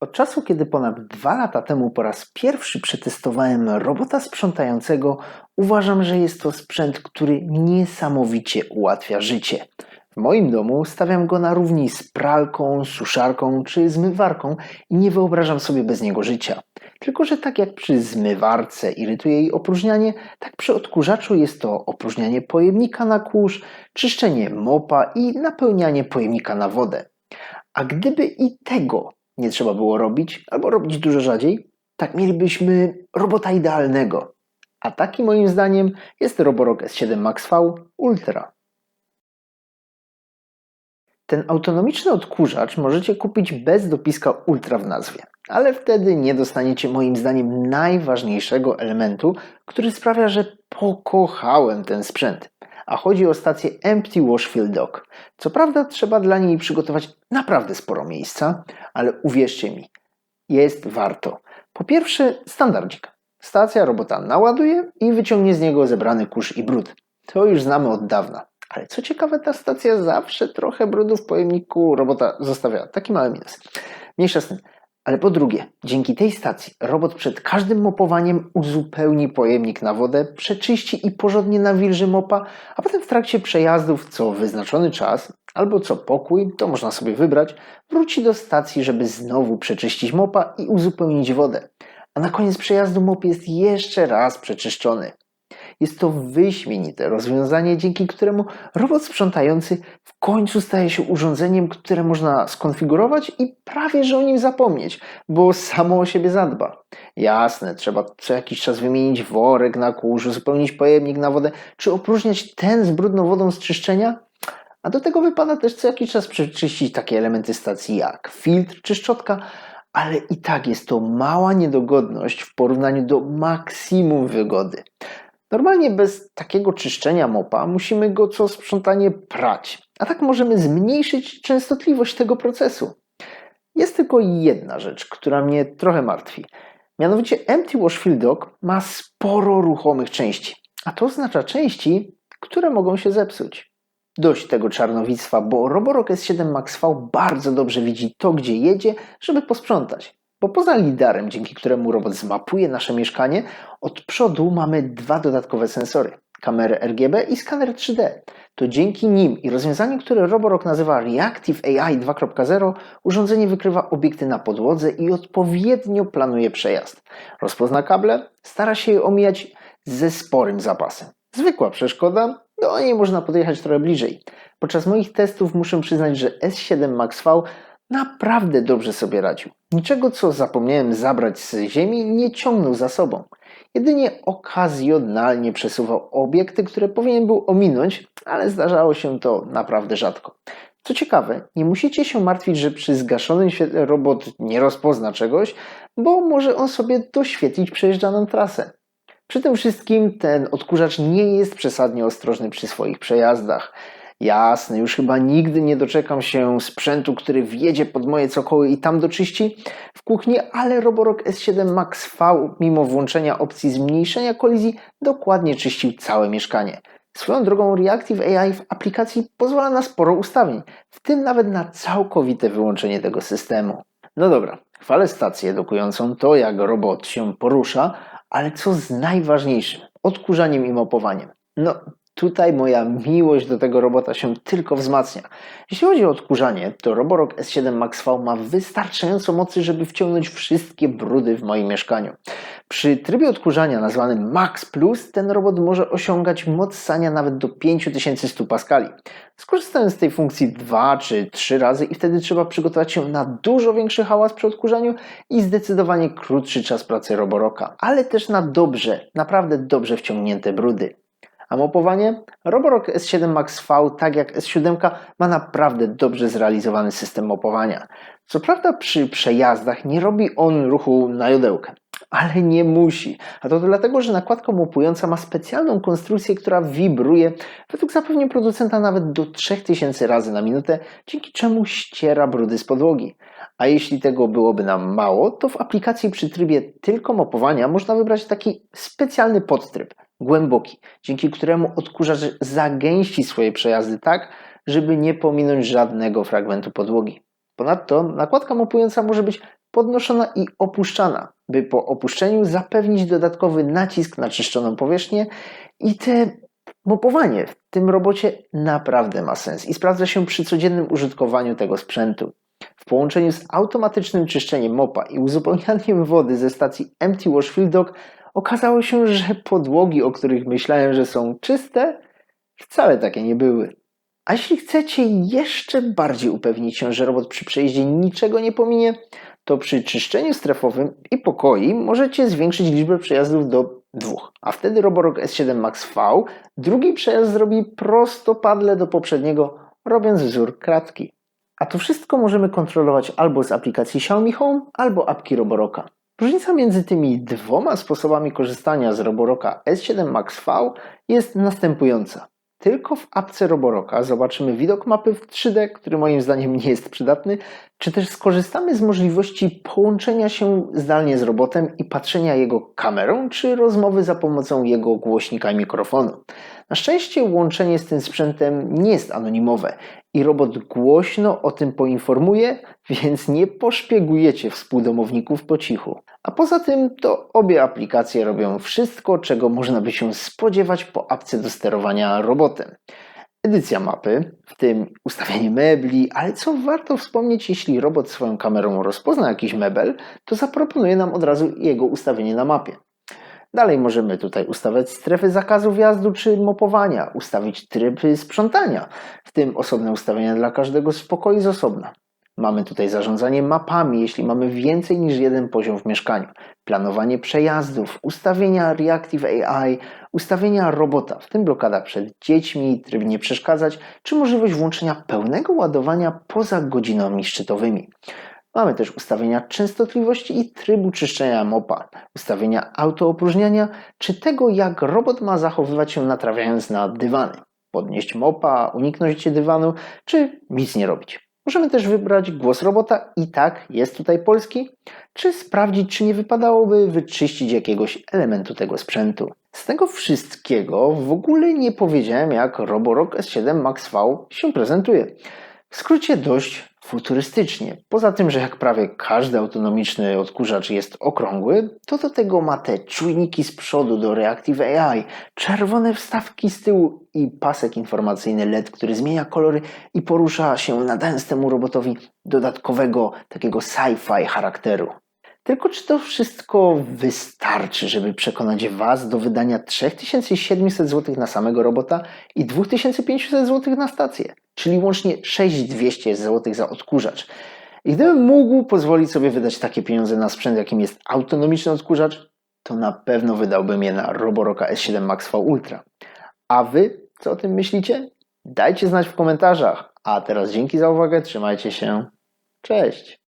Od czasu, kiedy ponad dwa lata temu po raz pierwszy przetestowałem robota sprzątającego, uważam, że jest to sprzęt, który niesamowicie ułatwia życie. W moim domu stawiam go na równi z pralką, suszarką czy zmywarką i nie wyobrażam sobie bez niego życia. Tylko, że tak jak przy zmywarce irytuje jej opróżnianie, tak przy odkurzaczu jest to opróżnianie pojemnika na kurz, czyszczenie mopa i napełnianie pojemnika na wodę. A gdyby i tego nie trzeba było robić, albo robić dużo rzadziej, tak mielibyśmy robota idealnego. A taki moim zdaniem jest Roborock S7 Max V Ultra. Ten autonomiczny odkurzacz możecie kupić bez dopiska Ultra w nazwie, ale wtedy nie dostaniecie moim zdaniem najważniejszego elementu, który sprawia, że pokochałem ten sprzęt. A chodzi o stację Empty Wash Fill Dock. Co prawda trzeba dla niej przygotować naprawdę sporo miejsca, ale uwierzcie mi, jest warto. Po pierwsze, standardzik. Stacja robota naładuje i wyciągnie z niego zebrany kurz i brud. To już znamy od dawna. Ale co ciekawe, ta stacja zawsze trochę brudu w pojemniku robota zostawia. Taki mały minus. Mniejsza z tym. Ale po drugie, dzięki tej stacji robot przed każdym mopowaniem uzupełni pojemnik na wodę, przeczyści i porządnie nawilży mopa, a potem w trakcie przejazdów co wyznaczony czas albo co pokój, to można sobie wybrać, wróci do stacji, żeby znowu przeczyścić mopa i uzupełnić wodę. A na koniec przejazdu mop jest jeszcze raz przeczyszczony. Jest to wyśmienite rozwiązanie, dzięki któremu robot sprzątający w końcu staje się urządzeniem, które można skonfigurować i prawie że o nim zapomnieć, bo samo o siebie zadba. Jasne, trzeba co jakiś czas wymienić worek na kurz, uzupełnić pojemnik na wodę, czy opróżniać ten z brudną wodą z czyszczenia, a do tego wypada też co jakiś czas przeczyścić takie elementy stacji jak filtr czy szczotka, ale i tak jest to mała niedogodność w porównaniu do maksimum wygody. Normalnie bez takiego czyszczenia mopa musimy go co sprzątanie prać, a tak możemy zmniejszyć częstotliwość tego procesu. Jest tylko jedna rzecz, która mnie trochę martwi. Mianowicie Empty Wash Fill Dock ma sporo ruchomych części, a to oznacza części, które mogą się zepsuć. Dość tego czarnowictwa, bo Roborock S7 Max V bardzo dobrze widzi to, gdzie jedzie, żeby posprzątać. Bo poza lidarem, dzięki któremu robot zmapuje nasze mieszkanie, od przodu mamy dwa dodatkowe sensory. Kamerę RGB i skaner 3D. To dzięki nim i rozwiązaniu, które Roborock nazywa Reactive AI 2.0, urządzenie wykrywa obiekty na podłodze i odpowiednio planuje przejazd. Rozpozna kable, stara się je omijać ze sporym zapasem. Zwykła przeszkoda, do niej można podjechać trochę bliżej. Podczas moich testów muszę przyznać, że S7 Max V naprawdę dobrze sobie radził. Niczego, co zapomniałem zabrać z ziemi, nie ciągnął za sobą. Jedynie okazjonalnie przesuwał obiekty, które powinien był ominąć, ale zdarzało się to naprawdę rzadko. Co ciekawe, nie musicie się martwić, że przy zgaszonym świetle robot nie rozpozna czegoś, bo może on sobie doświetlić przejeżdżaną trasę. Przy tym wszystkim ten odkurzacz nie jest przesadnie ostrożny przy swoich przejazdach. Jasne, już chyba nigdy nie doczekam się sprzętu, który wjedzie pod moje cokoły i tam doczyści w kuchni, ale Roborock S7 Max V, mimo włączenia opcji zmniejszenia kolizji, dokładnie czyścił całe mieszkanie. Swoją drogą Reactive AI w aplikacji pozwala na sporo ustawień, w tym nawet na całkowite wyłączenie tego systemu. No dobra, chwalę stację edukującą to, jak robot się porusza, ale co z najważniejszym, odkurzaniem i mopowaniem. No, Tutaj moja miłość do tego robota się tylko wzmacnia. Jeśli chodzi o odkurzanie, to Roborock S7 Max V ma wystarczająco mocy, żeby wciągnąć wszystkie brudy w moim mieszkaniu. Przy trybie odkurzania nazwanym Max Plus ten robot może osiągać moc sania nawet do 5100 paskali. Skorzystałem z tej funkcji dwa czy trzy razy i wtedy trzeba przygotować się na dużo większy hałas przy odkurzaniu i zdecydowanie krótszy czas pracy Roborocka, ale też na dobrze, naprawdę dobrze wciągnięte brudy. A mopowanie? Roborock S7 Max V, tak jak S7, ma naprawdę dobrze zrealizowany system mopowania. Co prawda przy przejazdach nie robi on ruchu na jodełkę, ale nie musi. A to dlatego, że nakładka mopująca ma specjalną konstrukcję, która wibruje według zapewnień producenta nawet do 3000 razy na minutę, dzięki czemu ściera brudy z podłogi. A jeśli tego byłoby nam mało, to w aplikacji przy trybie tylko mopowania można wybrać taki specjalny podtryb – głęboki, dzięki któremu odkurzacz zagęści swoje przejazdy tak, żeby nie pominąć żadnego fragmentu podłogi. Ponadto nakładka mopująca może być podnoszona i opuszczana, by po opuszczeniu zapewnić dodatkowy nacisk na czyszczoną powierzchnię i te mopowanie w tym robocie naprawdę ma sens i sprawdza się przy codziennym użytkowaniu tego sprzętu. W połączeniu z automatycznym czyszczeniem mopa i uzupełnianiem wody ze stacji Empty Wash Field okazało się, że podłogi, o których myślałem, że są czyste, wcale takie nie były. A jeśli chcecie jeszcze bardziej upewnić się, że robot przy przejeździe niczego nie pominie, to przy czyszczeniu strefowym i pokoi możecie zwiększyć liczbę przejazdów do dwóch. A wtedy Roborock S7 Max V drugi przejazd zrobi prostopadle do poprzedniego, robiąc wzór kratki. A to wszystko możemy kontrolować albo z aplikacji Xiaomi Home, albo apki Roborocka. Różnica między tymi dwoma sposobami korzystania z Roborocka S7 Max V jest następująca. Tylko w apce Roborocka zobaczymy widok mapy w 3D, który moim zdaniem nie jest przydatny, czy też skorzystamy z możliwości połączenia się zdalnie z robotem i patrzenia jego kamerą, czy rozmowy za pomocą jego głośnika i mikrofonu. Na szczęście łączenie z tym sprzętem nie jest anonimowe i robot głośno o tym poinformuje, więc nie poszpiegujecie współdomowników po cichu. A poza tym to obie aplikacje robią wszystko, czego można by się spodziewać po apce do sterowania robotem. Edycja mapy, w tym ustawianie mebli, ale co warto wspomnieć, jeśli robot swoją kamerą rozpozna jakiś mebel, to zaproponuje nam od razu jego ustawienie na mapie. Dalej możemy tutaj ustawiać strefy zakazu wjazdu czy mopowania, ustawić tryby sprzątania, w tym osobne ustawienia dla każdego z pokoi z osobna. Mamy tutaj zarządzanie mapami, jeśli mamy więcej niż jeden poziom w mieszkaniu, planowanie przejazdów, ustawienia Reactive AI, ustawienia robota, w tym blokada przed dziećmi, tryb nie przeszkadzać, czy możliwość włączenia pełnego ładowania poza godzinami szczytowymi. Mamy też ustawienia częstotliwości i trybu czyszczenia mopa, ustawienia autoopróżniania, czy tego, jak robot ma zachowywać się natrawiając na dywany. Podnieść mopa, uniknąć dywanu, czy nic nie robić. Możemy też wybrać głos robota i tak, jest tutaj polski, czy sprawdzić, czy nie wypadałoby wyczyścić jakiegoś elementu tego sprzętu. Z tego wszystkiego w ogóle nie powiedziałem, jak Roborock S7 Max V się prezentuje. W skrócie dość futurystycznie. Poza tym, że jak prawie każdy autonomiczny odkurzacz jest okrągły, to do tego ma te czujniki z przodu do Reactive AI, czerwone wstawki z tyłu i pasek informacyjny LED, który zmienia kolory i porusza się, nadając temu robotowi dodatkowego takiego sci-fi charakteru. Tylko czy to wszystko wystarczy, żeby przekonać Was do wydania 3700 zł na samego robota i 2500 zł na stację, czyli łącznie 6200 zł za odkurzacz. I gdybym mógł pozwolić sobie wydać takie pieniądze na sprzęt, jakim jest autonomiczny odkurzacz, to na pewno wydałbym je na Roboroka S7 Max V Ultra. A Wy co o tym myślicie? Dajcie znać w komentarzach. A teraz dzięki za uwagę, trzymajcie się. Cześć!